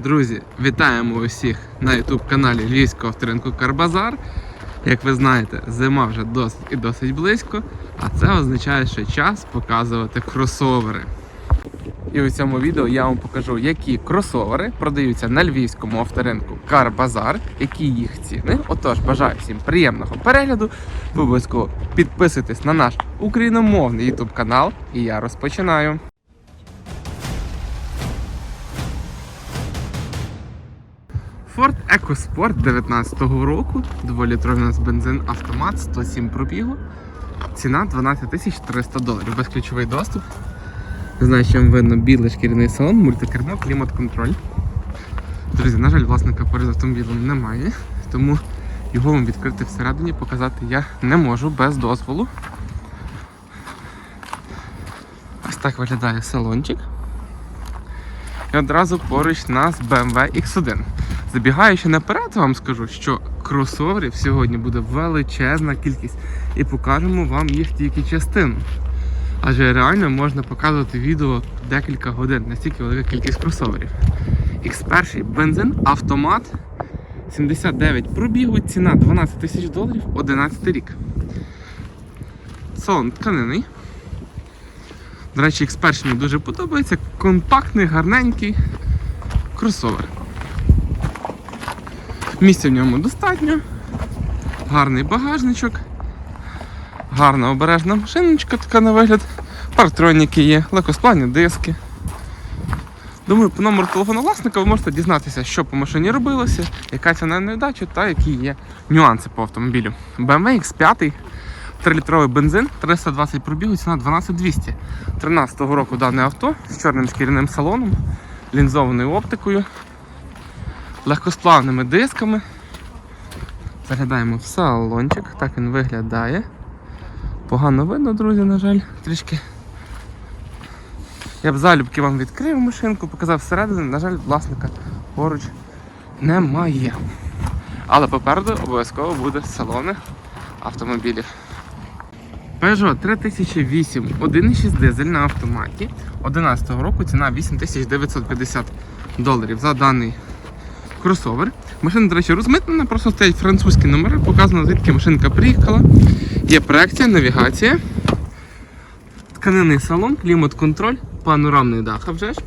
Друзі, вітаємо усіх на YouTube каналі Львівського авторинку Карбазар. Як ви знаєте, зима вже досить і досить близько, а це означає, що час показувати кросовери. І у цьому відео я вам покажу, які кросовери продаються на львівському авторинку Карбазар, які їх ціни. Отож, бажаю всім приємного перегляду. Ви обов'язково підписуйтесь на наш україномовний YouTube канал, і я розпочинаю. Ford EcoSport 19-го року, 2-літровий у нас бензин автомат, 107 пробігу. Ціна 12 тисяч 300 доларів. Безключовий доступ. Не знаю, що вам видно білий шкіряний салон, мультикермо, клімат-контроль. Друзі, на жаль, власника перед автомобілем немає, тому його вам відкрити всередині показати я не можу без дозволу. Ось так виглядає салончик. І одразу поруч нас BMW X1. Забігаючи наперед, вам скажу, що кросоверів сьогодні буде величезна кількість і покажемо вам їх тільки частину. Адже реально можна показувати відео декілька годин, настільки велика кількість кросоверів. X1 бензин, автомат, 79 пробігу, ціна 12 тисяч доларів, 11 рік. Салон тканинний. До речі, X1 мені дуже подобається. Компактний, гарненький кросовер. Місця в ньому достатньо. Гарний багажничок. Гарна обережна машиночка така на вигляд. Партроніки є, легкосплавні диски. Думаю, по номеру телефону власника ви можете дізнатися, що по машині робилося, яка ціна на та які є нюанси по автомобілю. BMW X5, 3-літровий бензин, 320 пробігу, ціна 12200. 13-го року дане авто з чорним шкіряним салоном, лінзованою оптикою, легкосплавними дисками. Заглядаємо в салончик, так він виглядає. Погано видно, друзі, на жаль, трішки. Я б залюбки вам відкрив машинку, показав всередину, на жаль, власника поруч немає. Але попереду обов'язково буде салони автомобілів. Peugeot 3008, 1,6 дизель на автоматі. 11 року ціна 8950 доларів за даний кросовер. Машина, до речі, розмитнена, просто стоять французькі номери, показано звідки машинка приїхала. Є проекція, навігація, тканинний салон, клімат-контроль, панорамний дах, а вже ж.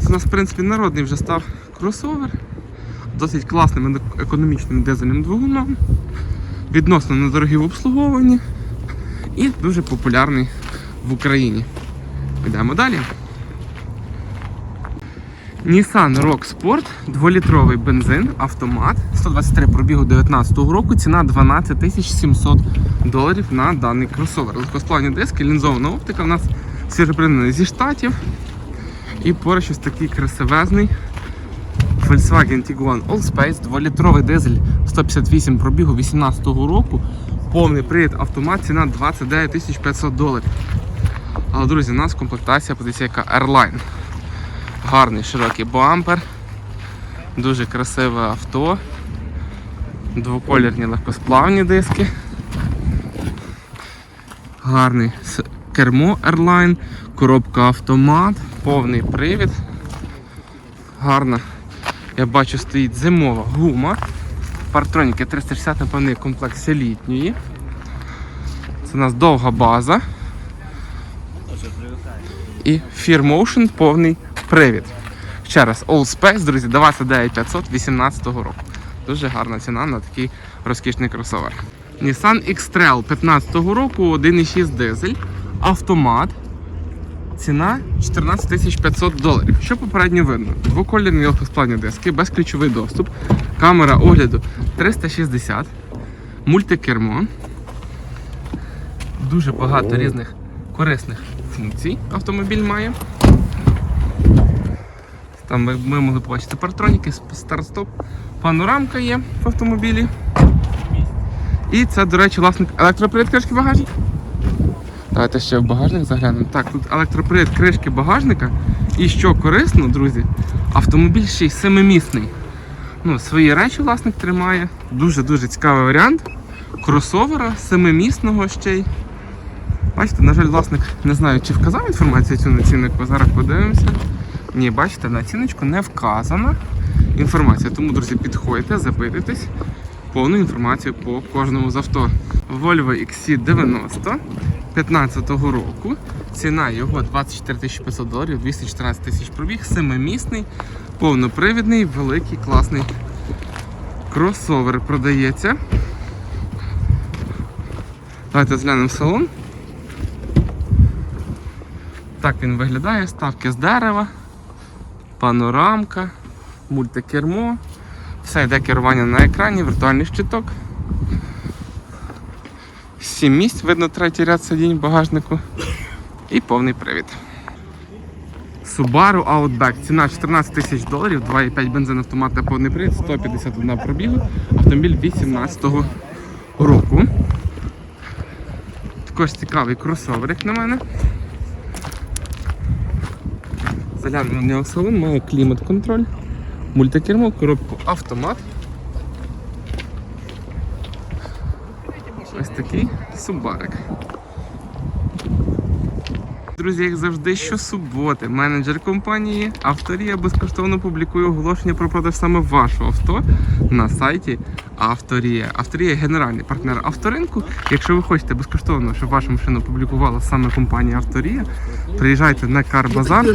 Це у нас, в принципі, народний вже став кросовер. Досить класним економічним дизельним двигуном. Відносно недорогі в обслуговуванні і дуже популярний в Україні. Йдемо далі. Nissan Rock Sport, 2-літровий бензин, автомат, 123 пробігу 19 року, ціна 12 700 доларів на даний кросовер. Легкосплавні диски, лінзована оптика у нас свіжопринений зі штатів. І поруч ось такий красивезний Volkswagen Tiguan Allspace, 2-літровий дизель, 158 пробігу 18 року, повний привід автомат, ціна 29 500 доларів. Але, друзі, у нас комплектація, яка Airline. Гарний широкий бампер, дуже красиве авто, двоколірні легкосплавні диски. Гарний кермо Airline, коробка автомат, повний привід. Гарна, я бачу, стоїть зимова гума. Партроніки 360 напевне комплект літньої. Це у нас довга база. І Fear Motion повний привід. Ще раз, All Space, друзі, 29500 18 року. Дуже гарна ціна на такий розкішний кросовер. Nissan X-Trail 15 року, 1,6 дизель, автомат. Ціна 14 500 доларів. Що попередньо видно? Двокольорні легкосплавні диски, безключовий доступ, камера огляду 360, мультикермо. Дуже багато різних корисних функцій автомобіль має. Там ми, могли побачити партроніки, старт-стоп, панорамка є в автомобілі. І це, до речі, власник електропривід кришки багажника. Давайте ще в багажник заглянемо. Так, тут електропривід кришки багажника. І що корисно, друзі, автомобіль ще й семимісний. Ну, свої речі власник тримає. Дуже-дуже цікавий варіант. Кросовера семимісного ще й. Бачите, на жаль, власник не знаю, чи вказав інформацію цю на ціннику. Зараз подивимося. Ні, бачите, на ціночку не вказана інформація. Тому, друзі, підходьте, запитуйтесь повну інформацію по кожному з авто. Volvo XC90 15-го року. Ціна його 24 500 доларів, 214 тисяч пробіг, семимісний, повнопривідний, великий, класний кросовер продається. Давайте зглянемо салон. Так він виглядає, ставки з дерева, панорамка, мультикермо, все йде керування на екрані, віртуальний щиток. Сім місць, видно третій ряд сидінь в багажнику. І повний привід. Subaru Outback. Ціна 14 тисяч доларів, 2,5 бензин автомат та повний привід, 151 пробігу. Автомобіль 18-го року. Також цікавий кросовер, на мене. Нього салон, має клімат-контроль, мультикермо, коробку автомат. Ось такий субарик. Друзі, як завжди, щосуботи менеджер компанії Авторія безкоштовно публікує оголошення про продаж саме вашого авто на сайті Авторія. Авторія генеральний партнер авторинку. Якщо ви хочете безкоштовно, щоб вашу машину публікувала саме компанія Авторія, приїжджайте на Карбазар.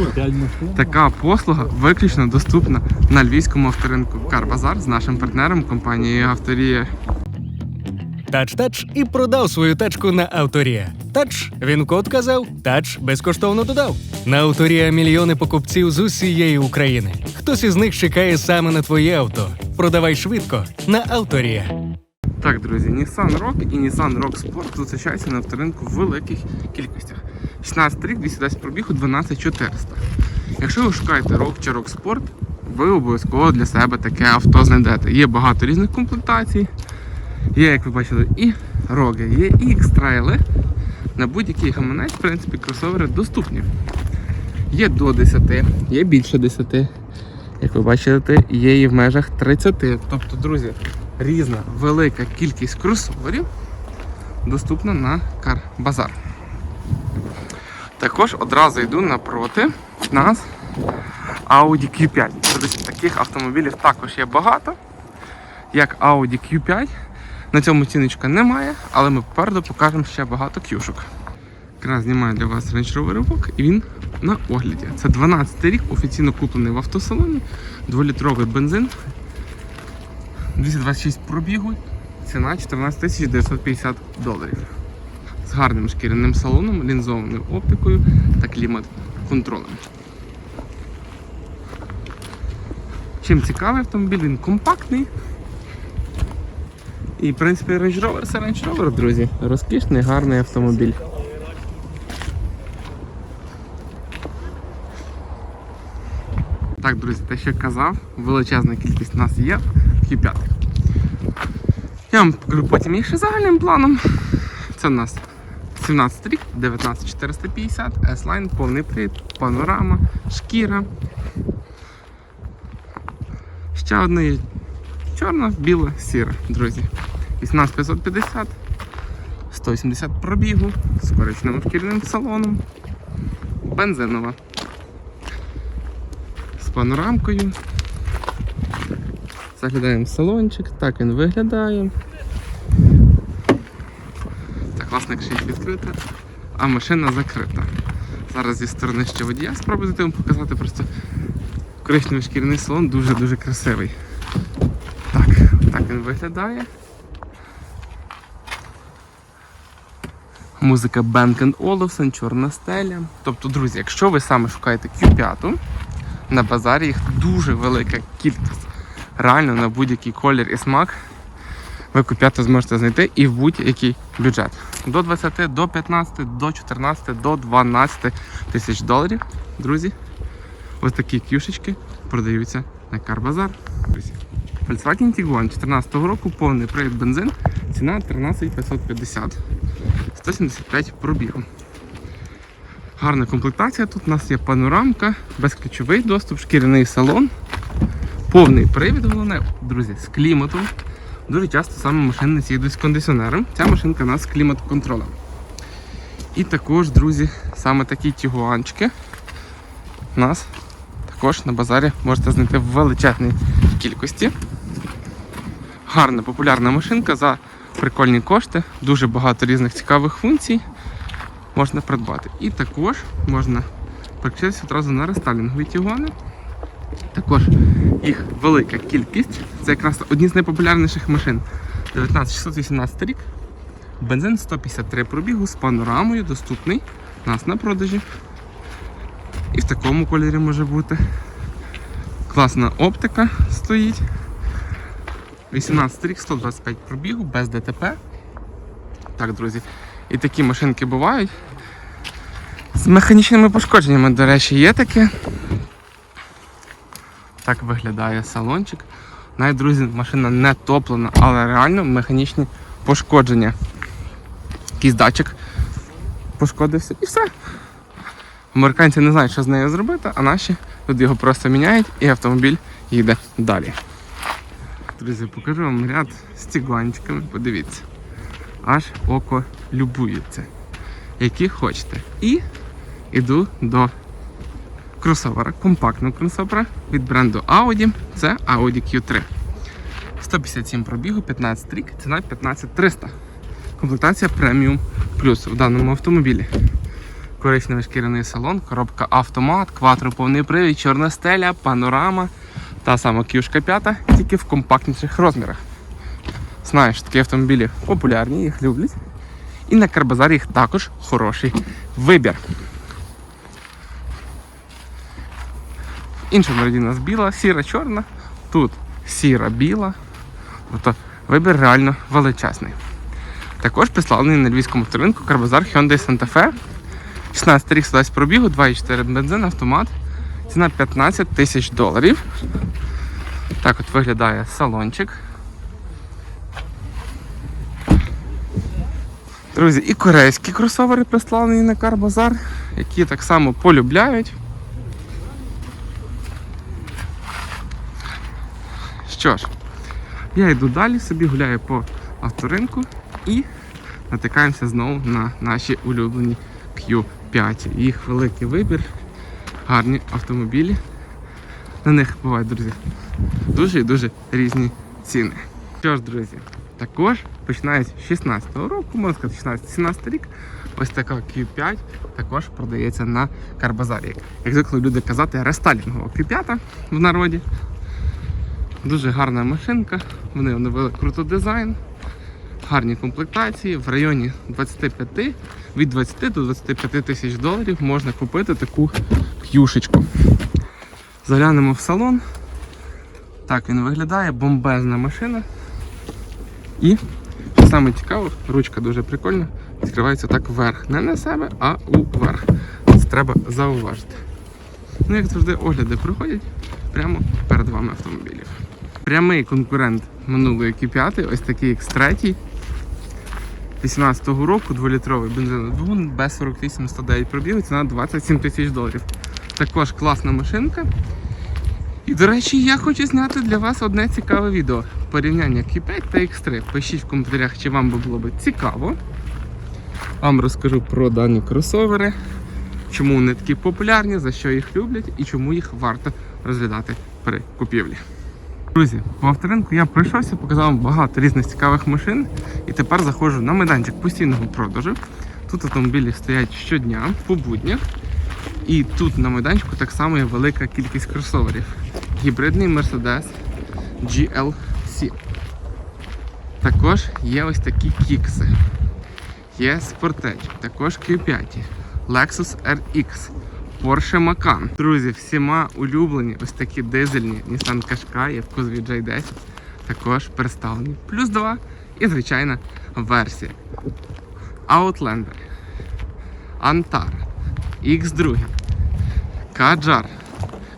Така послуга виключно доступна на львівському авторинку Карбазар з нашим партнером компанією Авторія. Тач-тач і продав свою тачку на Авторія. Тач, він код казав, тач безкоштовно додав. На Авторія мільйони покупців з усієї України. Хтось із них чекає саме на твоє авто. Продавай швидко на Авторія. Так, друзі, Nissan Rogue і Nissan Rogue Sport зустрічаються на авторинку в великих кількостях. 16 рік, 210 пробігу, 12400. Якщо ви шукаєте Rogue чи Rogue Sport, ви обов'язково для себе таке авто знайдете. Є багато різних комплектацій. Є, як ви бачили, і роги, є і екстрайли. На будь-який гаманець, в принципі, кросовери доступні. Є до 10, є більше 10. Як ви бачите, є і в межах 30. Тобто, друзі, різна велика кількість кросоверів доступна на Карбазар. Також одразу йду напроти нас Audi Q5. Друзі, таких автомобілів також є багато, як Audi Q5. На цьому ціночка немає, але ми попереду покажемо ще багато кюшок. Якраз знімаю для вас Range Rover Evoque і він на огляді. Це 12 рік, офіційно куплений в автосалоні, 2-літровий бензин, 226 пробігу, ціна 14 950 доларів. З гарним шкіряним салоном, лінзованою оптикою та клімат-контролем. Чим цікавий автомобіль, він компактний. І, в принципі, Range Rover це Range Rover, друзі. Розкішний, гарний автомобіль. Так, друзі, те, що казав, величезна кількість у нас є Q5. Я вам покажу потім ще загальним планом. Це у нас 17 рік, 19450, S-Line, повний привід, панорама, шкіра. Ще одна є чорна, біла, сіра, друзі. 18550, 180 пробігу, з коричневим шкіряним салоном, бензинова. Панорамкою. Заглядаємо в салончик, так він виглядає. Так, власник ще й відкрита, а машина закрита. Зараз зі сторони ще водія спробую вам показати, просто коричневий шкіряний салон дуже-дуже красивий. Так, так він виглядає. Музика Bang Olufsen, чорна стеля. Тобто, друзі, якщо ви саме шукаєте Q5, на базарі їх дуже велика кількість. Реально на будь-який колір і смак ви Q5 зможете знайти і в будь-який бюджет. До 20, до 15, до 14, до 12 тисяч доларів. Друзі, ось такі кюшечки продаються на Карбазар. Друзі, Volkswagen Tiguan 2014 року, повний привід бензин, ціна 13550. 175 пробігу. Гарна комплектація. Тут у нас є панорамка, безключовий доступ, шкіряний салон, повний привід, головне, друзі, з кліматом. Дуже часто саме машини ці йдуть з кондиціонером. Ця машинка у нас з клімат-контролем. І також, друзі, саме такі тігуанчики у нас також на базарі можете знайти в величезній кількості. Гарна популярна машинка за прикольні кошти, дуже багато різних цікавих функцій можна придбати. І також можна переключитися одразу на рестайлінгові тігони. Також їх велика кількість. Це якраз одні з найпопулярніших машин. 19618 рік. Бензин 153 пробігу з панорамою, доступний у нас на продажі. І в такому кольорі може бути. Класна оптика стоїть. 18 рік, 125 пробігу, без ДТП. Так, друзі. І такі машинки бувають. З механічними пошкодженнями, до речі, є таке. Так виглядає салончик. Навіть, друзі, машина не топлена, але реально механічні пошкодження. Якийсь датчик пошкодився і все. Американці не знають, що з нею зробити, а наші люди його просто міняють і автомобіль їде далі. Друзі, покажу вам ряд з тігуанчиками, подивіться. Аж око любується. Які хочете. І йду до кросовера, компактного кросовера від бренду Audi. Це Audi Q3. 157 пробігу, 15 рік, ціна 15300. Комплектація преміум плюс в даному автомобілі. Коричневий шкіряний салон, коробка автомат, кватро повний привід, чорна стеля, панорама. Та сама кюшка 5, тільки в компактніших розмірах. Знаєш, такі автомобілі популярні, їх люблять. І на Карбазарі їх також хороший вибір. В іншому ряді у нас біла, сіра, чорна. Тут сіра, біла. Тобто вибір реально величезний. Також представлений на львівському авторинку Карбазар Hyundai Santa Fe. 16 рік 120 пробігу, 2,4 бензин, автомат. Ціна 15 тисяч доларів. Так от виглядає салончик. Друзі, і корейські кросовери прислані на Карбазар, які так само полюбляють. Що ж, я йду далі, собі гуляю по авторинку і натикаємося знову на наші улюблені Q5. Їх великий вибір, гарні автомобілі. На них бувають, друзі, дуже і дуже різні ціни. Що ж, друзі, також починають з 16-го року, можна сказати, 16-17 рік. Ось така Q5 також продається на Карбазарі. Як звикли люди казати, рестайлінгова Q5 в народі. Дуже гарна машинка. Вони оновили круто дизайн, гарні комплектації. В районі 25, від 20 до 25 тисяч доларів можна купити таку к'юшечку. Заглянемо в салон. Так він виглядає, бомбезна машина. І, саме цікаво, ручка дуже прикольна. Відкривається так вверх. Не на себе, а уверх. Це треба зауважити. Ну, як завжди, огляди проходять прямо перед вами автомобілів. Прямий конкурент минулої Q5, ось такий X3. 18-го року 2-літровий бензиновий двигун без 48 109 пробігу, ціна 27 тисяч доларів. Також класна машинка. І, до речі, я хочу зняти для вас одне цікаве відео. Порівняння Q5 та X3. Пишіть в коментарях, чи вам би було б цікаво. Вам розкажу про дані кросовери, чому вони такі популярні, за що їх люблять і чому їх варто розглядати при купівлі. Друзі, по авторинку я пройшовся, показав вам багато різних цікавих машин. І тепер заходжу на майданчик постійного продажу. Тут автомобілі стоять щодня по буднях. І тут на майданчику так само є велика кількість кросоверів. Гібридний Mercedes GLC. Також є ось такі кікси. Є Sportage, також Q5, Lexus RX, Porsche Macan. Друзі, всіма улюблені ось такі дизельні Nissan Qashqai в кузові J10 також представлені. Плюс 2 і звичайна версія. Outlander, Antara, X2, Kadjar,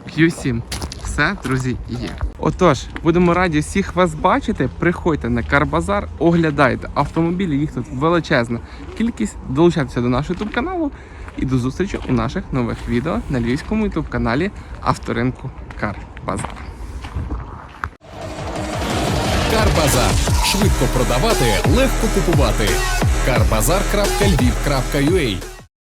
Q7. Все, друзі, є. Отож, будемо раді всіх вас бачити. Приходьте на Карбазар, оглядайте автомобілі, їх тут величезна кількість. Долучайтеся до нашого YouTube каналу і до зустрічі у наших нових відео на львівському YouTube каналі Авторинку Карбазар. Карбазар. Швидко продавати, легко купувати. Карбазар.львів.ua